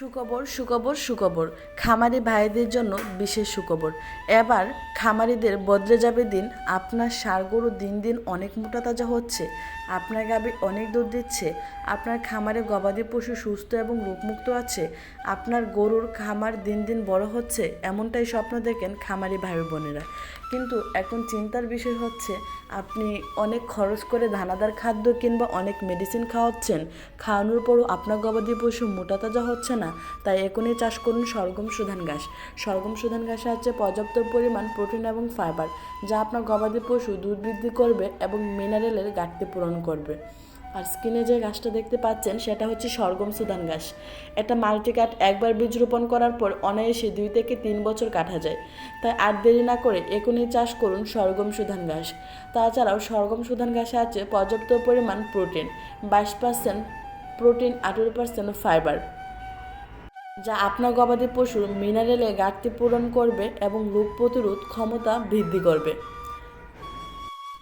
সুখবর সুখবর সুখবর। খামারি ভাইদের জন্য বিশেষ সুখবর। এবার খামারিদের বদলে যাবে দিন। আপনার ষাঁড় গরু দিন দিন অনেক মোটা তাজা হচ্ছে। আপনার গাবে অনেক দুধ দিচ্ছে। আপনার খামারে গবাদি পশু সুস্থ এবং রোগমুক্ত আছে। আপনার গরুর খামার দিন দিন বড় হচ্ছে, এমনটাই স্বপ্ন দেখেন খামারি ভাই বোনেরা। কিন্তু এখন চিন্তার বিষয় হচ্ছে, আপনি অনেক খরচ করে দানাদার খাদ্য কিংবা অনেক মেডিসিন খাওয়াচ্ছেন। খাওয়ানোর পরও আপনার গবাদি পশু মোটা তাজা হচ্ছে না। তাই এখনই চাষ করুন সরগম সুধান ঘাস। সরগম সুধান ঘাসে আছে পর্যাপ্ত পরিমাণ প্রোটিন এবং ফাইবার, যা আপনার গবাদি পশু দুধ বৃদ্ধি করবে এবং মিনারেলের ঘাটতি পূরণ করবে। আর স্ক্রিনে যে গাছটা দেখতে পাচ্ছেন, সেটা হচ্ছে সরগম সুদান ঘাস। এটা মাল্টি মাল্টিকাট একবার বীজ রোপণ করার পর অনায়াসে দুই থেকে তিন বছর কাটা যায়। তাই আর দেরি না করে এখনই চাষ করুন সরগম সুধান ঘাস। তাছাড়াও সরগম সুধান ঘাসে আছে পর্যাপ্ত পরিমাণ প্রোটিন, বাইশ পার্সেন্ট প্রোটিন, আঠেরো পার্সেন্ট ফাইবার। যা আপনার গবাদি পশুর মিনারেলে ঘাটতি পূরণ করবে এবং রোগ প্রতিরোধ ক্ষমতা বৃদ্ধি করবে।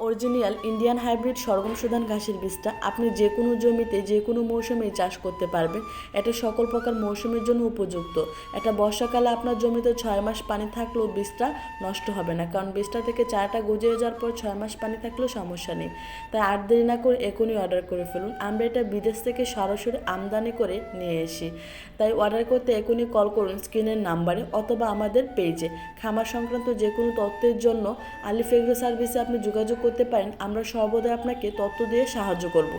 Original Indian hybrid sorghum Sudan ঘাসের বীজটা আপনি যে কোনো জমিতে, যে কোনো মৌসুমে চাষ করতে পারবেন। এটা সকল প্রকার মৌসুমের জন্য উপযুক্ত। এটা বর্ষাকালে আপনার জমিতে ছয় মাস পানি থাকলেও বীজটা নষ্ট হবে না। কারণ বীজটা থেকে চারাটা গজিয়ে যাওয়ার পর ছয় মাস পানি থাকলেও সমস্যা নেই। তাই আর দেরি না করে এখনই অর্ডার করে ফেলুন। আমরা এটা বিদেশ থেকে সরাসরি আমদানি করে নিয়ে এসি তাই অর্ডার করতে এখনই কল করুন স্ক্রিনের নাম্বারে অথবা আমাদের পেজে খামার সংক্রান্ত যে কোনো তথ্যের জন্য আলিফ এগ্রো সার্ভিসে আপনি যোগাযোগ করতে পারেন আমরা সর্বদা আপনাকে তথ্য দিয়ে সাহায্য করব।